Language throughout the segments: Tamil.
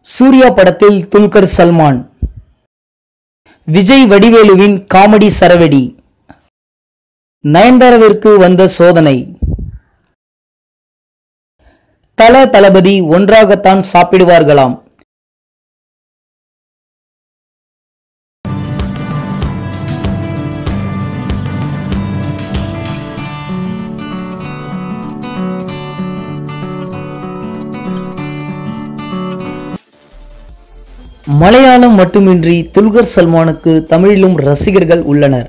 சூர்யா படத்தில் துல்கர் சல்மான். விஜய் வடிவேலுவின் காமெடி சரவெடி. நயன்தாராவிற்கு வந்த சோதனை. தல தளபதி ஒன்றாகத்தான் சாப்பிடுவார்களாம். மலையாளம் மட்டுமின்றி துல்கர் சல்மானுக்கு தமிழிலும் ரசிகர்கள் உள்ளனர்.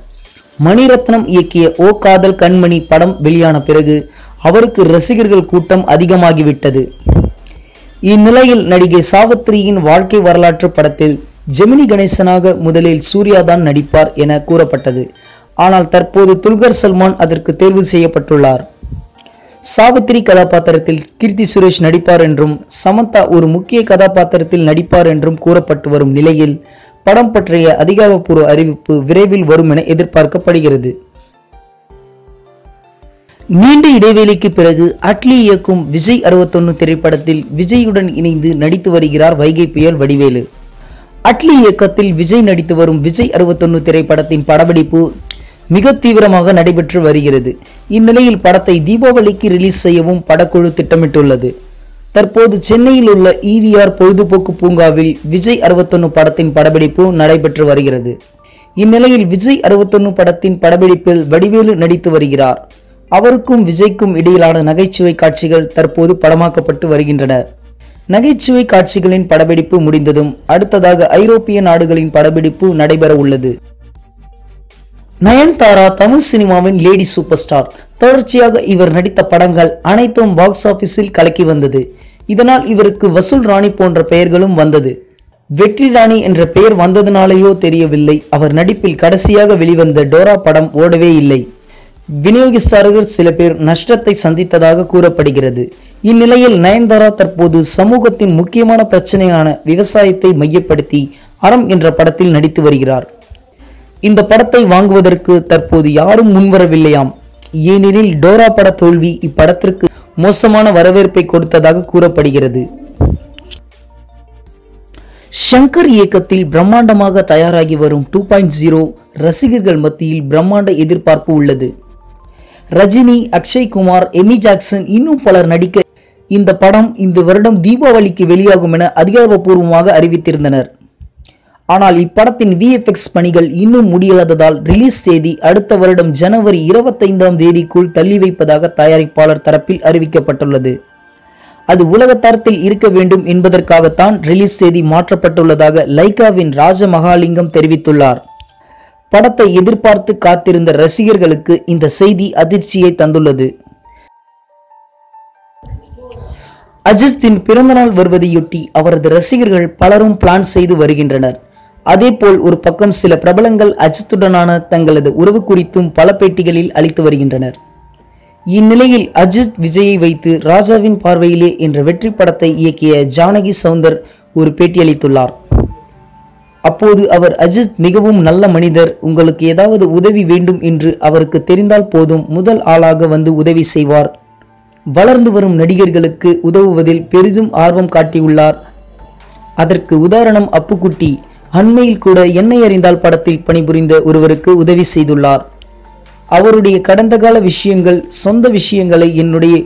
மணிரத்னம் இயக்கிய ஓ காதல் கண்மணி படம் வெளியான பிறகு அவருக்கு ரசிகர்கள் கூட்டம் அதிகமாகிவிட்டது. இந்நிலையில் நடிகை சாவித்திரியின் வாழ்க்கை வரலாற்று படத்தில் ஜெமினி கணேசனாக முதலில் சூர்யாதான் நடிப்பார் என கூறப்பட்டது. ஆனால் தற்போது துல்கர் சல்மான் அதற்கு தேர்வு செய்யப்பட்டுள்ளார். சாவித்திரி கதாபாத்திரத்தில் கீர்த்தி சுரேஷ் நடிப்பார் என்றும் சமந்தா ஒரு முக்கிய கதாபாத்திரத்தில் நடிப்பார் என்றும் கூறப்பட்டு வரும் நிலையில் படம் பற்றிய அதிகாரப்பூர்வ அறிவிப்பு விரைவில் வரும் என எதிர்பார்க்கப்படுகிறது. நீண்ட இடைவேளைக்கு பிறகு அட்லி இயக்கும் விஜய் அறுபத்தொன்னு திரைப்படத்தில் விஜயுடன் இணைந்து நடித்து வருகிறார் வைகை புயல் வடிவேலு. அட்லி இயக்கத்தில் விஜய் நடித்து வரும் விஜய் அறுபத்தொன்னு திரைப்படத்தின் படப்பிடிப்பு மிக தீவிரமாக நடைபெற்று வருகிறது. இந்நிலையில் படத்தை தீபாவளிக்கு ரிலீஸ் செய்யவும் படக்குழு திட்டமிட்டுள்ளது. தற்போது சென்னையில் உள்ள இவிஆர் பொழுதுபோக்கு பூங்காவில் விஜய் அறுபத்தொன்னு படத்தின் படப்பிடிப்பு நடைபெற்று வருகிறது. இந்நிலையில் விஜய் அறுபத்தொன்னு படத்தின் படப்பிடிப்பில் வடிவேலு நடித்து வருகிறார். அவருக்கும் விஜய்க்கும் இடையிலான நகைச்சுவை காட்சிகள் தற்போது படமாக்கப்பட்டு வருகின்றன. நகைச்சுவை காட்சிகளின் படப்பிடிப்பு முடிந்ததும் அடுத்ததாக ஐரோப்பிய நாடுகளின் படப்பிடிப்பு நடைபெற உள்ளது நயன்தாரா தமிழ் சினிமாவின் லேடி சூப்பர் ஸ்டார் தொடர்ச்சியாக இவர் நடித்த படங்கள் அனைத்தும் பாக்ஸ் ஆபீஸில் கலக்கி வந்தது. இதனால் இவருக்கு வசூல் ராணி போன்ற பெயர்களும் வந்தது. வெற்றி ராணி என்ற பெயர் வந்ததுனாலேயோ தெரியவில்லை. அவர் நடிப்பில் கடைசியாக வெளிவந்த டோரா படம் ஓடவே இல்லை. விநியோகிஸ்தாரர்கள் சில பேர் நஷ்டத்தை சந்தித்ததாக கூறப்படுகிறது. இந்நிலையில் நயன்தாரா தற்போது சமூகத்தின் முக்கியமான பிரச்சனையான விவசாயத்தை மையப்படுத்தி அறம் என்ற படத்தில் நடித்து வருகிறார். இந்த படத்தை வாங்குவதற்கு தற்போது யாரும் முன்வரவில்லையாம். ஏனெனில் டோரா பட தோல்வி இப்படத்திற்கு மோசமான வரவேற்பை கொடுத்ததாக கூறப்படுகிறது. ஷங்கர் இயக்கத்தில் பிரம்மாண்டமாக தயாராகி வரும் டூ பாயிண்ட் ஜீரோ ரசிகர்கள் மத்தியில் பிரம்மாண்ட எதிர்பார்ப்பு உள்ளது. ரஜினி அக்ஷய் குமார் எமி ஜாக்சன் இன்னும் பலர் நடிக்க இந்த படம் இந்த வருடம் தீபாவளிக்கு வெளியாகும் என அதிகாரப்பூர்வமாக அறிவித்திருந்தனர். ஆனால் இப்படத்தின் விஎஃப்எக்ஸ் பணிகள் இன்னும் முடியாததால் ரிலீஸ் தேதி அடுத்த வருடம் ஜனவரி இருபத்தைந்தாம் தேதிக்குள் தள்ளி வைப்பதாக தயாரிப்பாளர் தரப்பில் அறிவிக்கப்பட்டுள்ளது. அது உலக தரத்தில் இருக்க வேண்டும் என்பதற்காகத்தான் ரிலீஸ் தேதி மாற்றப்பட்டுள்ளதாக லைகாவின் ராஜமகாலிங்கம் தெரிவித்துள்ளார். படத்தை எதிர்பார்த்து காத்திருந்த ரசிகர்களுக்கு இந்த செய்தி அதிர்ச்சியை தந்துள்ளது. அஜித்தின் பிறந்தநாள் வருவதையொட்டி அவரது ரசிகர்கள் பலரும் பிளான் செய்து வருகின்றனர். அதேபோல் ஒரு பக்கம் சில பிரபலங்கள் அஜித்துடனான தங்களது உறவு குறித்தும் பல பேட்டிகளில் அளித்து வருகின்றனர். இந்நிலையில் அஜித் விஜயை வைத்து ராஜாவின் பார்வையிலே என்ற வெற்றி படத்தை இயக்கிய ஜானகி சவுந்தர் ஒரு பேட்டியளித்துள்ளார் அப்போது அவர் அஜித் மிகவும் நல்ல மனிதர். உங்களுக்கு ஏதாவது உதவி வேண்டும் என்று அவருக்கு தெரிந்தால் போதும். முதல் ஆளாக வந்து உதவி செய்வார். வளர்ந்து வரும் நடிகர்களுக்கு உதவுவதில் பெரிதும் ஆர்வம் காட்டியுள்ளார். அதற்கு உதாரணம் அப்புக்குட்டி. அண்மையில் கூட என்னை அறிந்தால் படத்தில் பணிபுரிந்த ஒருவருக்கு உதவி செய்துள்ளார். அவருடைய கடந்த கால விஷயங்கள் சொந்த விஷயங்களை என்னுடைய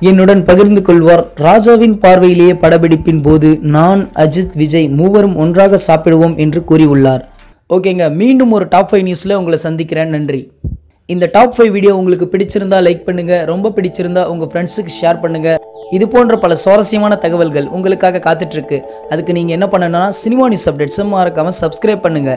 என்னுடன் பகிர்ந்து கொள்வார். ராஜாவின் பார்வையிலேயே படப்பிடிப்பின் போது நான் அஜித் விஜய் மூவரும் ஒன்றாக சாப்பிடுவோம் என்று கூறியுள்ளார். ஓகேங்க மீண்டும் ஒரு டாப் ஃபைவ் நியூஸில் உங்களை சந்திக்கிறேன். நன்றி. இந்த டாப் ஃபைவ் வீடியோ உங்களுக்கு பிடிச்சிருந்தா லைக் பண்ணுங்க ரொம்ப பிடிச்சிருந்தா உங்க ஃப்ரெண்ட்ஸுக்கு ஷேர் பண்ணுங்க. இது போன்ற பல சுவாரஸ்யமான தகவல்கள் உங்களுக்காக காத்துட்ருக்கு அதுக்கு நீங்க என்ன பண்ணணும்னா சினிமா நியூஸ் அப்டேட்ஸை மறக்காமல் சப்ஸ்கிரைப் பண்ணுங்க.